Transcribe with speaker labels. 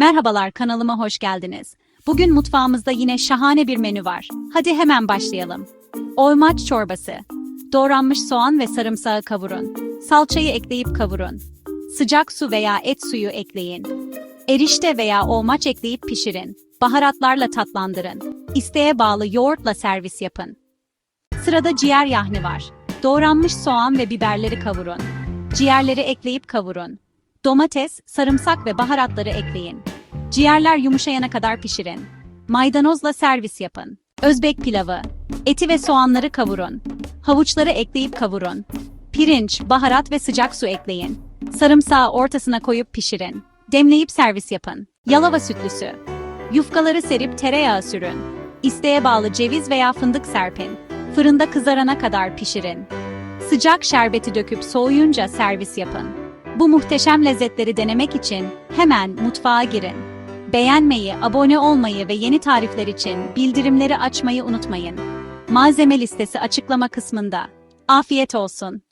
Speaker 1: Merhabalar kanalıma hoş geldiniz. Bugün mutfağımızda yine şahane bir menü var. Hadi hemen başlayalım. Oymaç çorbası. Doğranmış soğan ve sarımsağı kavurun. Salçayı ekleyip kavurun. Sıcak su veya et suyu ekleyin. Erişte veya olmaç ekleyip pişirin. Baharatlarla tatlandırın. İsteğe bağlı yoğurtla servis yapın. Sırada ciğer yahni var. Doğranmış soğan ve biberleri kavurun. Ciğerleri ekleyip kavurun. Domates, sarımsak ve baharatları ekleyin. Ciğerler yumuşayana kadar pişirin. Maydanozla servis yapın. Özbek pilavı. Eti ve soğanları kavurun. Havuçları ekleyip kavurun. Pirinç, baharat ve sıcak su ekleyin. Sarımsağı ortasına koyup pişirin. Demleyip servis yapın. Yalava sütlüsü. Yufkaları serip tereyağı sürün. İsteğe bağlı ceviz veya fındık serpin. Fırında kızarana kadar pişirin. Sıcak şerbeti döküp soğuyunca servis yapın. Bu muhteşem lezzetleri denemek için hemen mutfağa girin. Beğenmeyi, abone olmayı ve yeni tarifler için bildirimleri açmayı unutmayın. Malzeme listesi açıklama kısmında. Afiyet olsun.